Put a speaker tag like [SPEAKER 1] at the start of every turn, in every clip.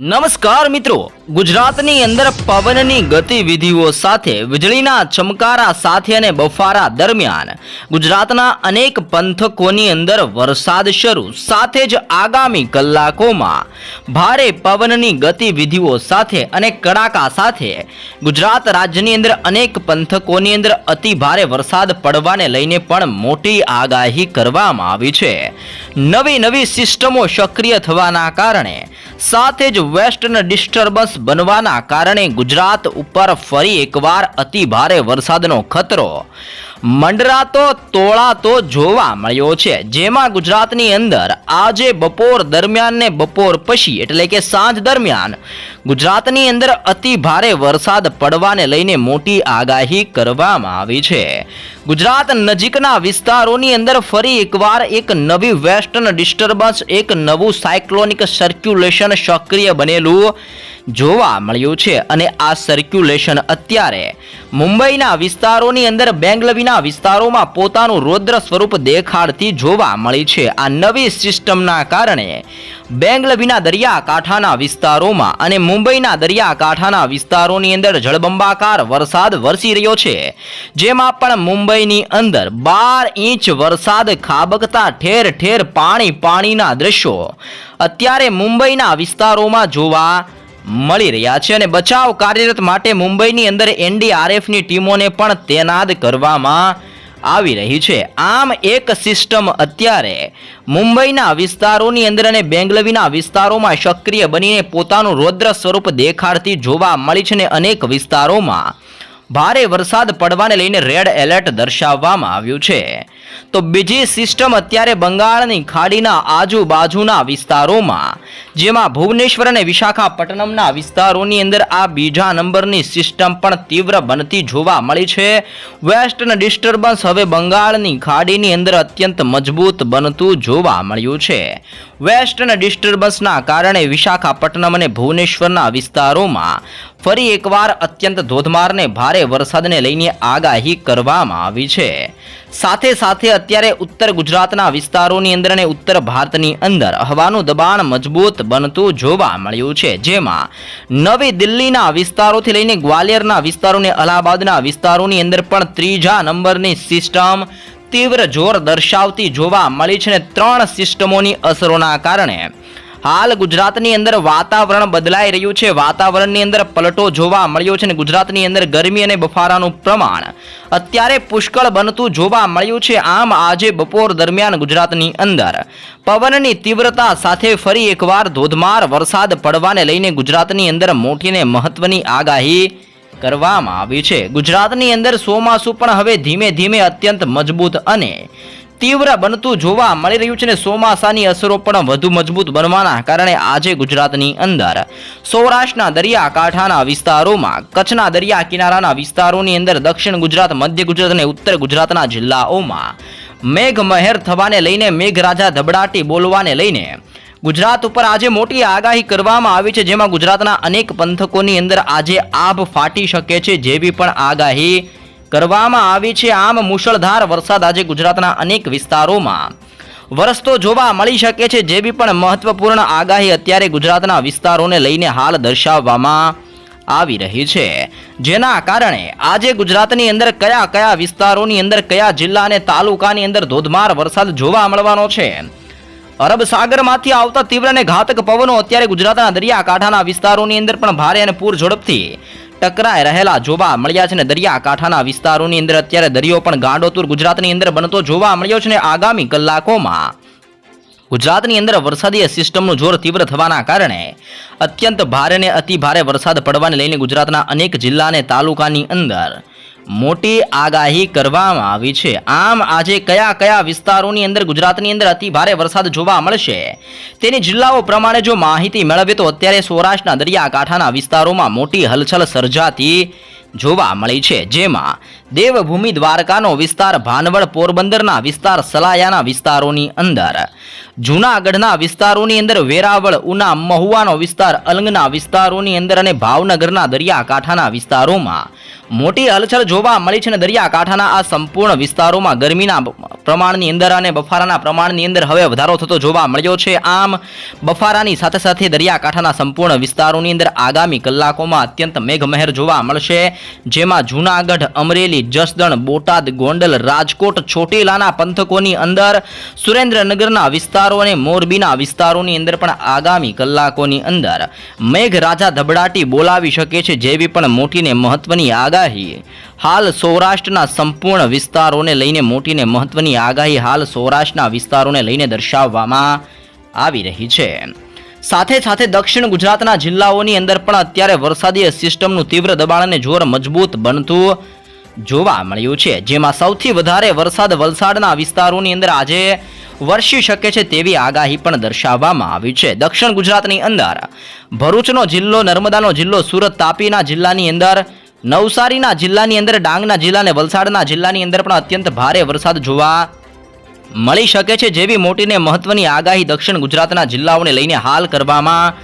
[SPEAKER 1] નમસ્કાર મિત્રો. ગુજરાતની અંદર પવનની ગતિવિધિઓ સાથે, વીજળીના ચમકારા સાથે અને બફારા દરમિયાન ગુજરાતના અનેક પંથકોની અંદર વરસાદ શરૂ. સાથે જ આગામી કલાકોમાં ભારે પવનની ગતિવિધિઓ સાથે અને કડાકા સાથે ગુજરાત રાજ્યની અંદર અનેક પંથકોની અંદર અતિ ભારે વરસાદ પડવાને લઈને પણ મોટી આગાહી કરવામાં આવી છે. નવી નવી સિસ્ટમો સક્રિય થવાના કારણે સાથે જ વેસ્ટર્ન ડિસ્ટર્બન્સ બનવાના કારણે ગુજરાત ઉપર ફરી એકવાર અતિ ભારે વરસાદનો ખતરો. મંડરાતો તોળાતો જોવા મળ્યો છે. જેમાં ગુજરાતની અંદર આજે બપોર દરમિયાન ને બપોર પછી એટલે કે સાંજ દરમિયાન ગુજરાતની અંદર અતિ ભારે વરસાદ પડવાને લઈને મોટી આગાહી કરવામાં આવી છે. ગુજરાત નજીકના વિસ્તારોની અંદર ફરી એકવાર એક નવી વેસ્ટર્ન ડિસ્ટર્બન્સ, એક નવું સાયક્લોનિક સર્ક્યુલેશન સક્રિય બનેલું જોવા મળ્યું છે અને આ સર્ક્યુલેશન અત્યારે મુંબઈના વિસ્તારોની અંદર બેંગલવીના વિસ્તારોમાં પોતાનું રૌદ્ર સ્વરૂપ દેખાડતી જોવા મળી છે. આ નવી સિસ્ટમના કારણે બેંગલવીના દરિયાકાંઠાના વિસ્તારોમાં અને મુંબઈના દરિયાકાંઠાના વિસ્તારોની અંદર જળબંબાકાર વરસાદ વરસી રહ્યો છે. જેમાં પણ મુંબઈની અંદર બાર ઇંચ વરસાદ ખાબકતા ઠેર ઠેર પાણી પાણીના દ્રશ્યો. અત્યારે મુંબઈના વિસ્તારોમાં જોવા મળી રહ્યા છે અને બચાવ કાર્યરત માટે મુંબઈની અંદર એનડીઆરએફની ટીમોને પણ તૈનાત કરવામાં આવી રહી છે. આમ એક સિસ્ટમ અત્યારે મુંબઈના વિસ્તારોની અંદર અને બેંગલવીના વિસ્તારોમાં સક્રિય બનીને પોતાનું રૌદ્ર સ્વરૂપ દેખાડતી જોવા મળી છે અને અનેક વિસ્તારોમાં ભારે વરસાદ પડવાને લઈને રેડ એલર્ટ દર્શાવવામાં આવ્યું છે. તો બીજી સિસ્ટમ અત્યારે બંગાળની ખાડીના આજુબાજુના વિસ્તારોમાં, જેમાં ભુવનેશ્વર અને વિશાખાપટ્ટનમના વિસ્તારોની અંદર આ બીજા નંબરની સિસ્ટમ પણ તીવ્ર બનતી જોવા મળી છે. વેસ્ટર્ન ડિસ્ટર્બન્સ હવે બંગાળની ખાડીની અંદર અત્યંત મજબૂત બનતું જોવા મળ્યું છે. વેસ્ટર્ન ડિસ્ટર્બન્સના કારણે વિશાખાપટ્ટનમ અને ભુવનેશ્વરના વિસ્તારોમાં ફરી એકવાર અત્યંત ધોધમારને ભારે વરસાદને લઈને આગાહી કરવામાં આવી છે. સાથે સાથે અત્યારે ઉત્તર ગુજરાતના વિસ્તારોની અંદર અને ઉત્તર ભારતની અંદર હવાનું દબાણ મજબૂત બનતું જોવા મળ્યું છે. જેમાં નવી દિલ્હીના વિસ્તારોથી લઈને ગ્વાલિયરના વિસ્તારોને અલ્હાબાદના વિસ્તારોની અંદર પણ ત્રીજા નંબરની સિસ્ટમ તીવ્ર જોર દર્શાવતી જોવા મળી છે અને ત્રણ સિસ્ટમોની અસરોના કારણે હાલ ગુજરાતની અંદર વાતાવરણ બદલાઈ રહ્યું છે. વાતાવરણની અંદર પલટો જોવા મળ્યો છે અને ગુજરાતની અંદર ગરમી અને બફારાનું પ્રમાણ અત્યારે પુષ્કળ બનતું જોવા મળ્યું છે. આમ આજે બપોર દરમિયાન ગુજરાતની અંદર પવનની તીવ્રતા સાથે ફરી એકવાર ધોધમાર વરસાદ પડવાને લઈને ગુજરાતની અંદર મોટીને મહત્વની આગાહી કરવામાં આવી છે. ગુજરાતની અંદર સોમાસુ પણ હવે ધીમે ધીમે અત્યંત મજબૂત અને તીવ્ર બનતું જોવા મળી રહ્યું છે ને ચોમાસાની અસરો પણ વધુ મજબૂત બનવાના કારણે આજે ગુજરાતની અંદર સૌરાષ્ટ્રના દરિયાકાંઠાના વિસ્તારોમાં, કચ્છના દરિયા કિનારાના વિસ્તારોની અંદર દક્ષિણ ગુજરાત, મધ્ય ગુજરાત અને ઉત્તર ગુજરાતના જિલ્લાઓમાં મેઘમહેર થવાને લઈને મેઘરાજા ધબડાટી બોલવાને લઈને ગુજરાત ઉપર આજે મોટી આગાહી કરવામાં આવી છે, જેમાં ગુજરાતના અનેક પંથકોની અંદર આજે આભ ફાટી શકે છે જેવી પણ આગાહી કરવામાં આવી છે આમ મુશળધાર વરસાદ આજે ગુજરાતના અનેક વિસ્તારોમાં. વરસતો જોવા મળી શકે છે જેવી પણ મહત્વપૂર્ણ આગાહી અત્યારે ગુજરાતના વિસ્તારોને લઈને હાલ દર્શાવવામાં આવી રહી છે. જેના કારણે આજે ગુજરાતની અંદર કયા કયા વિસ્તારોની અંદર કયા જિલ્લા અને તાલુકાની અંદર ધોધમાર વરસાદ જોવા મળવાનો છે? અરબ સાગરમાંથી આવતા તીવ્ર અને ઘાતક પવનો અત્યારે ગુજરાતના દરિયાકાંઠાના વિસ્તારોની અંદર પણ ભારે અને પૂર ઝડપથી ટકરાઈ રહેલા જોવા મળ્યા છે ને દરિયાકાંઠાના વિસ્તારોની અંદર અત્યારે દરિયો પણ ગાંડોતુર ગુજરાતની અંદર બનતો જોવા મળ્યો છે ને આગામી કલાકોમાં. ગુજરાતની અંદર વરસાદી સિસ્ટમનું જોર તીવ્ર થવાના કારણે અત્યંત ભારે ને અતિ ભારે વરસાદ પડવાને લઈને ગુજરાતના અનેક જિલ્લા અને તાલુકાની અંદર મોટી આગાહી કરવામાં આવી છે. આમ આજે કયા કયા વિસ્તારોની અંદર, ગુજરાતની અંદર અતિ ભારે વરસાદ જોવા મળશે? તેની જિલ્લાઓ પ્રમાણે જો માહિતી મેળવીએ તો અત્યારે સૌરાષ્ટ્રના દરિયાકાંઠાના વિસ્તારોમાં મોટી હલચલ સર્જાતી જોવા મળી છે. જેમાં દેવભૂમિ દ્વારકાનો વિસ્તાર ભાનવડ પોરબંદરના વિસ્તાર સલાયાના વિસ્તારોની અંદર, જૂનાગઢના વિસ્તારોની અંદર વેરાવળ, ઉના, મહુવાનો વિસ્તાર, અલંગના વિસ્તારોની અંદર અને ભાવનગરના દરિયાકાંઠાના વિસ્તારોમાં. મોટી હલચલ જોવા મળી છે અને દરિયાકાંઠાના આ સંપૂર્ણ વિસ્તારોમાં ગરમીના પ્રમાણની અંદર અને બફારાના પ્રમાણની અંદર હવે વધારો થતો જોવા મળ્યો છે. આમ, બફારાની સાથે સાથે દરિયાકાંઠાના સંપૂર્ણ વિસ્તારોની અંદર આગામી કલાકોમાં અત્યંત મેઘમહેર જોવા મળશે. જેમાં જૂનાગઢ, અમરેલી, જસદણ, બોટાદ, ગોંડલ, રાજકોટ, ચોટીલાના પંથકોની અંદર, સુરેન્દ્રનગરના વિસ્તારો અને મોરબીના વિસ્તારોની અંદર પણ આગામી કલાકોની અંદર મેઘરાજા ધબડાટી બોલાવી શકે છે જેવી પણ મોટીને મહત્વની આગાહી. હાલ સૌરાષ્ટ્રના સંપૂર્ણ વિસ્તારોને લઈને મોટીને મહત્વની આગાહી હાલ સૌરાષ્ટ્રના વિસ્તારોને લઈને દર્શાવવામાં આવી રહી છે. સાથે સાથે દક્ષિણ ગુજરાતના જિલ્લાઓની અંદર પણ અત્યારે વરસાદી સિસ્ટમનું તીવ્ર દબાણ અને જોર મજબૂત બનતું જોવા મળ્યું છે. જેમાં સૌથી વધારે વરસાદ વલસાડના વિસ્તારોની અંદર આજે વરસી શકે છે તેવી આગાહી પણ દર્શાવવામાં આવી છે. દક્ષિણ ગુજરાતની અંદર ભરૂચનો જિલ્લો, નર્મદાનો જિલ્લો, સુરત, તાપીના જિલ્લાની અંદર, નવસારીના જિલ્લાની અંદર, ડાંગના જિલ્લા અને વલસાડના જિલ્લાની અંદર પણ અત્યંત ભારે વરસાદ જોવા મળી શકે છે જેવી મોટીને મહત્વની આગાહી દક્ષિણ ગુજરાતના જિલ્લાઓને લઈને હાલ કરવામાં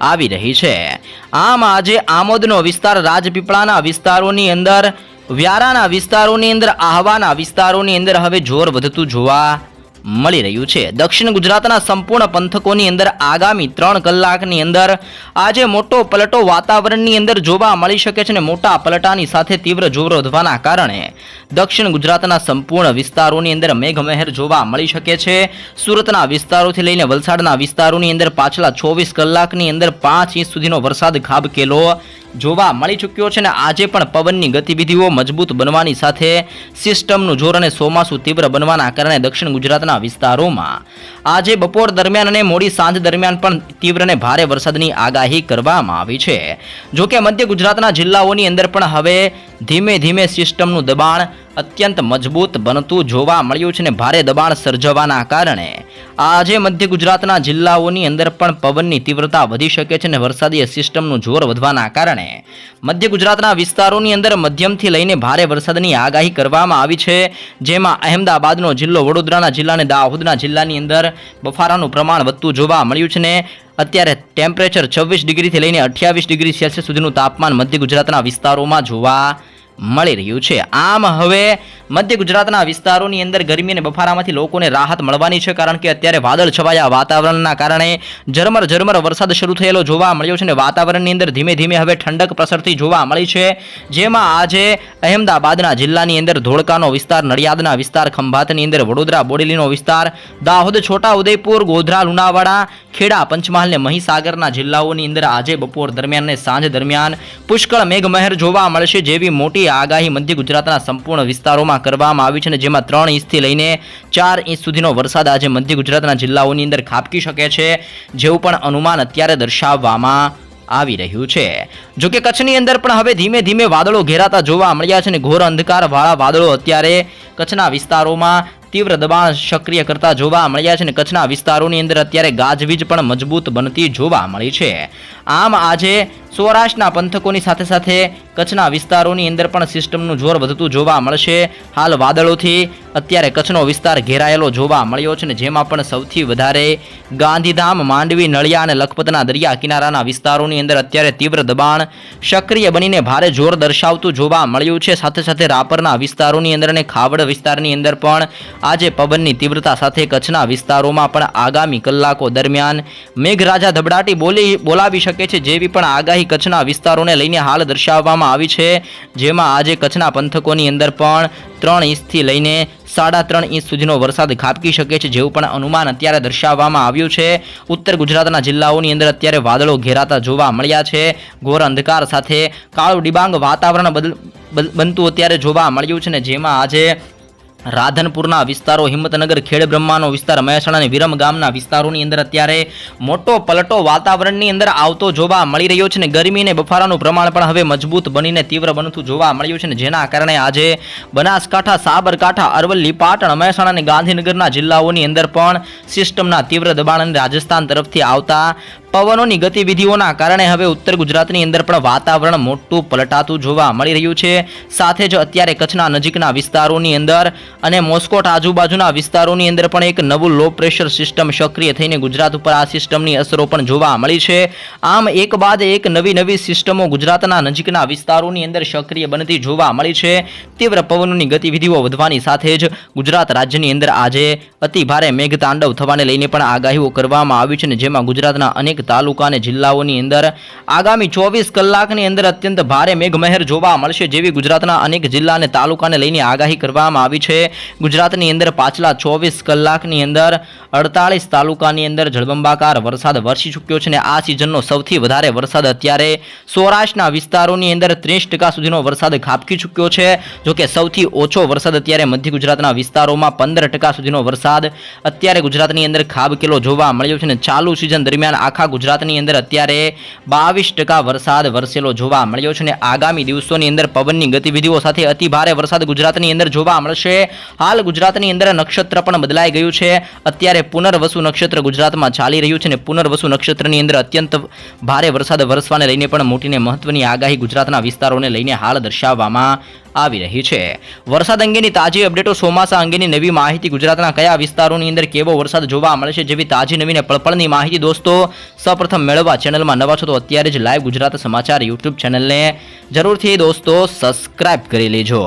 [SPEAKER 1] આવી રહી છે. આમ આજે આમોદનો વિસ્તાર રાજપીપળાના વિસ્તારોની અંદર, વ્યારાના વિસ્તારોની અંદર, આહવાના વિસ્તારોની અંદર હવે જોર વધતું જોવા મળી રહ્યું છે. દક્ષિણ ગુજરાતના સંપૂર્ણ પંથકોની અંદર આગામી ત્રણ કલાકની અંદર આજે મોટો પલટો વાતાવરણની અંદર જોવા મળી શકે છે અને મોટા પલટાની સાથે તીવ્ર જોર કારણે દક્ષિણ ગુજરાતના સંપૂર્ણ વિસ્તારોની અંદર મેઘમહેર જોવા મળી શકે છે. સુરતના વિસ્તારોથી લઈને વલસાડના વિસ્તારોની અંદર પાછલા ચોવીસ કલાકની અંદર પાંચ ઇંચ સુધીનો વરસાદ ખાબકેલો. જોવા મળી ચૂક્યો છે અને આજે પણ પવનની ગતિવિધિઓ મજબૂત બનવાની સાથે સિસ્ટમનું જોર અને ચોમાસું તીવ્ર બનવાના કારણે દક્ષિણ ગુજરાતના વિસ્તારોમાં આજે બપોર દરમિયાન અને મોડી સાંજ દરમિયાન પણ તીવ્ર અને ભારે વરસાદની આગાહી કરવામાં આવી છે. જોકે મધ્ય ગુજરાતના જિલ્લાઓની અંદર પણ હવે ધીમે ધીમે સિસ્ટમનું દબાણ અત્યંત મજબૂત બનતું જોવા મળ્યું છે અને ભારે દબાણ સર્જવાના કારણે આજે મધ્ય ગુજરાતના જિલ્લાઓની અંદર પણ પવનની તીવ્રતા વધી શકે છે અને વરસાદી સિસ્ટમનું જોર વધવાના કારણે મધ્ય ગુજરાતના વિસ્તારોની અંદર મધ્યમથી લઈને ભારે વરસાદની આગાહી કરવામાં આવી છે. જેમાં અહેમદાબાદનો જિલ્લો, વડોદરાના જિલ્લા અને દાહોદના જિલ્લાની અંદર બફારાનું પ્રમાણ વધતું જોવા મળ્યું છે ને અત્યારે ટેમ્પરેચર છવ્વીસ ડિગ્રીથી લઈને અઠ્યાવીસ ડિગ્રી સેલ્સિયસ સુધીનું તાપમાન મધ્ય ગુજરાતના વિસ્તારોમાં જોવા મળી રહ્યું છે. આમ હવે મધ્ય ગુજરાતના વિસ્તારોની અંદર ગરમી અને બફારામાંથી લોકોને રાહત મળવાની છે, કારણ કે અત્યારે વાદળ છવાયા વાતાવરણના કારણે ઝરમર ઝરમર વરસાદ શરૂ થયેલો જોવા મળ્યો છે અને વાતાવરણની અંદર ધીમે ધીમે હવે ઠંડક પ્રસરતી જોવા મળી છે. જેમાં આજે અહેમદાબાદના જિલ્લાની અંદર ધોળકાનો વિસ્તાર, નડિયાદના વિસ્તાર, ખંભાતની અંદર વડોદરા, બોડેલીનો વિસ્તાર, દાહોદ છોટા ઉદયપુર ગોધરા, લુણાવાડા, ખેડા, પંચમહાલ અને મહીસાગરના જિલ્લાઓની અંદર આજે બપોર દરમિયાન અને સાંજ દરમિયાન પુષ્કળ મેઘમહેર જોવા મળશે જેવી મોટી આગાહી મધ્ય ગુજરાતના સંપૂર્ણ વિસ્તારોમાં કરવામાં આવી છે અને જેમાં ત્રણ ઇંચથી લઈને ચાર ઇંચ સુધીનો વરસાદ આજે મધ્ય ગુજરાતના જિલ્લાઓની અંદર ખાબકી શકે છે, જેવું પણ અનુમાન અત્યારે દર્શાવવામાં આવી રહ્યું છે. જો કે કચ્છની અંદર પણ હવે ધીમે ધીમે વાદળો ઘેરાતા જોવા મળ્યા છે અને ઘોર અંધકારવાળા વાદળો અત્યારે કચ્છના વિસ્તારોમાં તીવ્ર દબાણ સક્રિય કરતા જોવા મળ્યા છે અને કચ્છના વિસ્તારોની અંદર અત્યારે ગાજવીજ પણ મજબૂત બનતી જોવા મળી છે. આમ આજે સૌરાષ્ટ્રના પંથકોની સાથે સાથે કચ્છના વિસ્તારોની અંદર પણ સિસ્ટમનું જોર વધતું જોવા મળશે. હાલ વાદળોથી અત્યારે કચ્છનો વિસ્તાર ઘેરાયેલો જોવા મળ્યો છે અને જેમાં પણ સૌથી વધારે ગાંધીધામ, માંડવી, નળિયા અને લખપતના દરિયા કિનારાના વિસ્તારોની અંદર અત્યારે તીવ્ર દબાણ સક્રિય બનીને ભારે જોર દર્શાવતું જોવા મળ્યું છે. સાથે સાથે રાપરના વિસ્તારોની અંદર અને ખાવડ વિસ્તારની અંદર પણ આજે પવનની તીવ્રતા સાથે કચ્છના વિસ્તારોમાં પણ આગામી કલાકો દરમિયાન મેઘરાજા ધબડાટી બોલી બોલાવી શકે છે જેવી પણ આગાહી કચ્છના વિસ્તારોને લઈને હાલ દર્શાવવામાં આવી છે. જેમાં આજે કચ્છના પંથકોની અંદર પણ ત્રણ ઇંચથી લઈને સાડા ત્રણ ઇંચ સુધીનો વરસાદ ખાબકી શકે છે જેવું પણ અનુમાન અત્યારે દર્શાવવામાં આવ્યું છે. ઉત્તર ગુજરાતના જિલ્લાઓની અંદર અત્યારે વાદળો ઘેરાતા જોવા મળ્યા છે. ઘોર અંધકાર સાથે કાળું ડિબાંગ વાતાવરણ બદલ બનતું અત્યારે જોવા મળ્યું છે ને જેમાં આજે રાધનપુરના વિસ્તારો, હિંમતનગર, ખેડ બ્રહ્માનો વિસ્તાર, મહેસાણા અને વિરમ ગામના વિસ્તારોની અંદર અત્યારે મોટો પલટો વાતાવરણની અંદર આવતો જોવા મળી રહ્યો છે ને ગરમી અને બફારાનું પ્રમાણ પણ હવે મજબૂત બનીને તીવ્ર બનતું જોવા મળ્યું છે ને જેના કારણે આજે બનાસકાંઠા, સાબરકાંઠા, અરવલ્લી, પાટણ, મહેસાણા અને ગાંધીનગરના જિલ્લાઓની અંદર પણ સિસ્ટમના તીવ્ર દબાણ અને રાજસ્થાન તરફથી આવતા પવનોની ગતિવિધિઓના કારણે હવે ઉત્તર ગુજરાતની અંદર પણ વાતાવરણ મોટું પલટાતું જોવા મળી રહ્યું છે. સાથે જ અત્યારે કચ્છના નજીકના વિસ્તારોની અંદર અને મોસ્કોટ આજુબાજુના વિસ્તારોની અંદર પણ એક નવું લો પ્રેશર સિસ્ટમ સક્રિય થઈને ગુજરાત ઉપર આ સિસ્ટમની અસરો પણ જોવા મળી છે. આમ એક બાદ એક નવી નવી સિસ્ટમો ગુજરાતના નજીકના વિસ્તારોની અંદર સક્રિય બનતી જોવા મળી છે. તીવ્ર પવનોની ગતિવિધિઓ વધવાની સાથે જ ગુજરાત રાજ્યની અંદર આજે અતિ ભારે મેઘતાંડવ થવાને લઈને પણ આગાહીઓ કરવામાં આવી છે અને જેમાં ગુજરાતના અનેક તાલુકા અને જિલ્લાઓની અંદર આગામી ચોવીસ કલાકની અંદર અત્યંત ભારે મેઘમહેર જોવા મળશે જેવી ગુજરાતના અનેક જિલ્લા અને તાલુકાને લઈને આગાહી કરવામાં આવી છે. ગુજરાતની અંદર પાછલા ચોવીસ કલાકની અંદર અડતાલીસ તાલુકાની અંદર જળબંબાકાર વરસાદ વરસી ચૂક્યો છે અને આ સિઝનનો સૌથી વધારે વરસાદ અત્યારે સૌરાષ્ટ્રના વિસ્તારોની અંદર ત્રીસ સુધીનો વરસાદ ખાબકી ચૂક્યો છે. જોકે સૌથી ઓછો વરસાદ અત્યારે મધ્ય ગુજરાતના વિસ્તારોમાં પંદર સુધીનો વરસાદ અત્યારે ગુજરાતની અંદર ખાબકેલો જોવા મળ્યો છે અને ચાલુ સિઝન દરમિયાન આખા ગુજરાતની અંદર અત્યારે બાવીસ ટકા વરસાદ વરસેલો જોવા મળ્યો છે અને આગામી દિવસોની અંદર પવનની ગતિવિધિઓ સાથે અતિ ભારે વરસાદ ગુજરાતની અંદર જોવા મળશે. હાલ ગુજરાતની અંદર નક્ષત્ર પણ બદલાઈ ગયું છે. અત્યારે પુનર્વસુ નક્ષત્ર ગુજરાતમાં ચાલી રહ્યું છે અને પુનર્વસુ નક્ષત્રની અંદર અત્યંત ભારે વરસાદ વરસવાને લઈને પણ મોટીને મહત્વની આગાહી ગુજરાતના વિસ્તારોને લઈને હાલ દર્શાવવામાં આવી રહી છે. વરસાદ અંગેની તાજી અપડેટો ચોમાસા અંગેની નવી માહિતી ગુજરાતના કયા વિસ્તારોની અંદર કેવો વરસાદ જોવા મળે છે જેવી તાજી નવીને પળપળની માહિતી દોસ્તો સૌપ્રથમ મેળવવા ચેનલમાં નવા છો તો અત્યારે જ લાઈવ ગુજરાત સમાચાર યુટ્યુબ ચેનલને જરૂરથી દોસ્તો સબસ્ક્રાઇબ કરી લેજો.